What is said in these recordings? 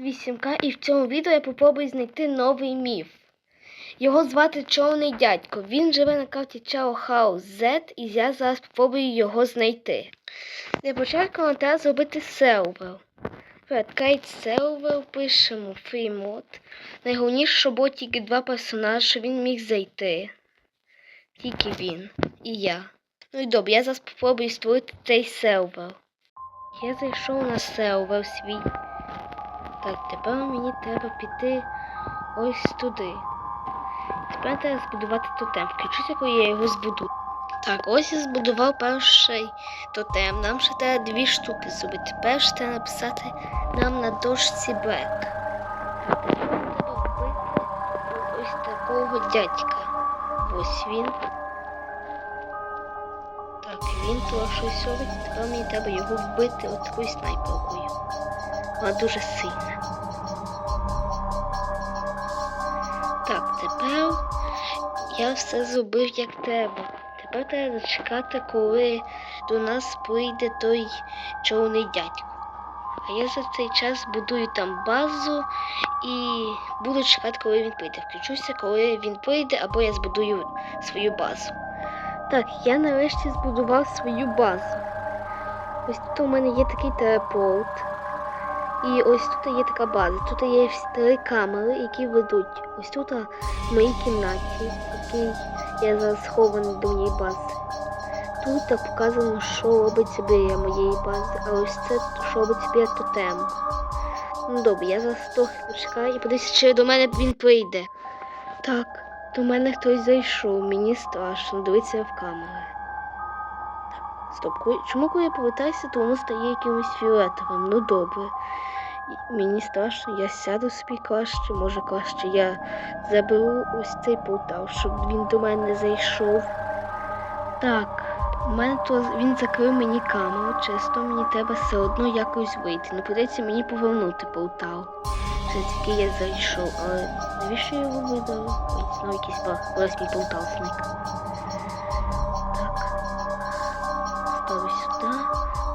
Вісімка, і в цьому відео я попробую знайти новий міф. Його звати Чорний дядько. Він живе на карті Чао Хаус Z, і я зараз попробую його знайти. Для початку нам треба зробити сервер. Кайт сервер, пишемо mod. Найголовніше, щоб було тільки два персонажі, щоб він міг зайти. Тільки він і я. Ну і добре, я зараз попробую створити цей сервер. Я зайшов на сервер свій. Так, тепер мені треба піти ось туди. Тепер треба збудувати тотем. Включуся, коли я його збудую. Так, ось я збудував перший тотем. Нам ще треба дві штуки зробити. Перше треба написати нам на дошці. Тепер вбити ось такого дядька. Ось він. Так, він то щось робить. Тепер мені треба його вбити от такою снайперкою. Вона дуже сильна. Так, тепер я все зробив як треба. Тепер треба зачекати, коли до нас прийде той чорний дядько. А я за цей час будую там базу і буду чекати, коли він прийде. Включуся, коли він прийде, або я збудую свою базу. Так, я нарешті збудував свою базу. Ось тут у мене є такий телепорт. І ось тут є така база. Тут є три камери, які ведуть. Ось тут в моїй кімнаті, який я зараз схований до моєї бази. Тут показано, що робиться біля моєї бази, а ось це, що робиться біля тотему. Ну добре, я зараз трохи почекаю і подивлюся, чи до мене він прийде. Так, до мене хтось зайшов, мені страшно, дивитися в камери. Стоп, чому коли я повертаюся, то воно стає якимось фіолетовим? Ну добре. Мені страшно, я сяду собі краще, може краще я заберу ось цей портал, щоб він до мене не зайшов. Так, у мене то він закрив мені камеру, чесно, мені треба все одно якось вийти. Ну придеться мені повернути портал. Через який я зайшов, але навіщо я його видали? Ой, знову якийсь ось портал зник. Сюди.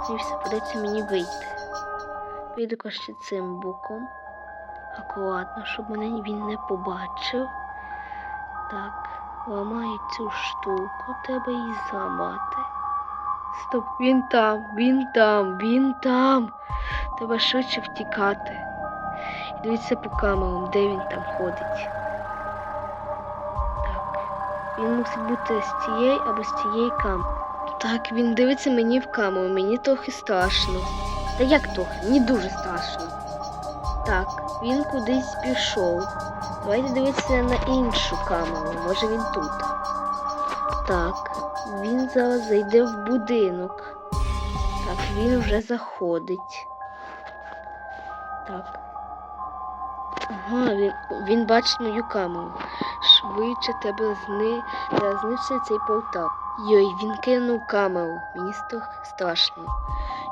І все, придеться мені вийти. Вийду краще цим боком. Акуратно, щоб мене він не побачив. Так, ламаю цю штуку, треба її зламати. Стоп, він там, він там, він там. Треба швидше втікати. І дивіться по камерам, де він там ходить. Так. Він мусить бути з цієї або з цієї камери. Так, він дивиться мені в камеру, мені трохи страшно. Та як трохи? Мені дуже страшно. Так, він кудись пішов. Давайте дивитися на іншу камеру. Може він тут. Так, він зараз зайде в будинок. Так, він вже заходить. Так. Ага, він, він бачить мою камеру. Швидше треба зни... цей портал. Йой, він кинув камеру. Мені страшно.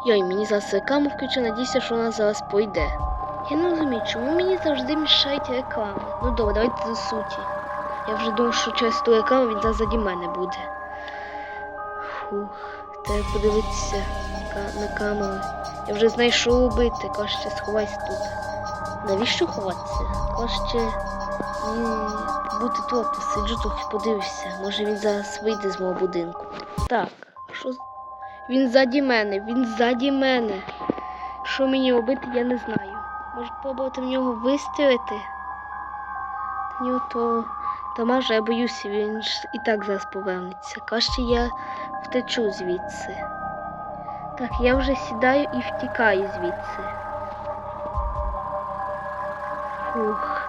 Йой, мені зараз рекламу включу, надіюся, що вона зараз пройде. Я не розумію, чому мені завжди мішають реклами. Ну добре, давайте до суті. Я вже думав, що через ту рекламу він зараз мене буде. Фух, треба подивитися на камеру. Я вже знаю, що робити. Краще сховайся тут. Навіщо ховатися? Краще бути тут, посиджу трохи подивлюся. Може він зараз вийде з мого будинку. Так, що він ззаді мене, він ззаді мене. Що мені робити, я не знаю. Може пробувати в нього вистрілити? Ні, то та може я боюся, він ж і так зараз повернеться. Краще я втечу звідси. Так, я вже сідаю і втікаю звідси. Фух,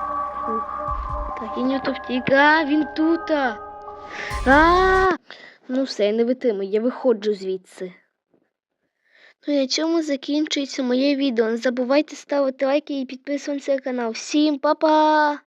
фух. Так, і не то втік. А, він тут. А! Ну все, я не витримую, я виходжу звідси. Ну і на цьому закінчується моє відео. Не забувайте ставити лайки і підписуватися на канал. Всім па-па!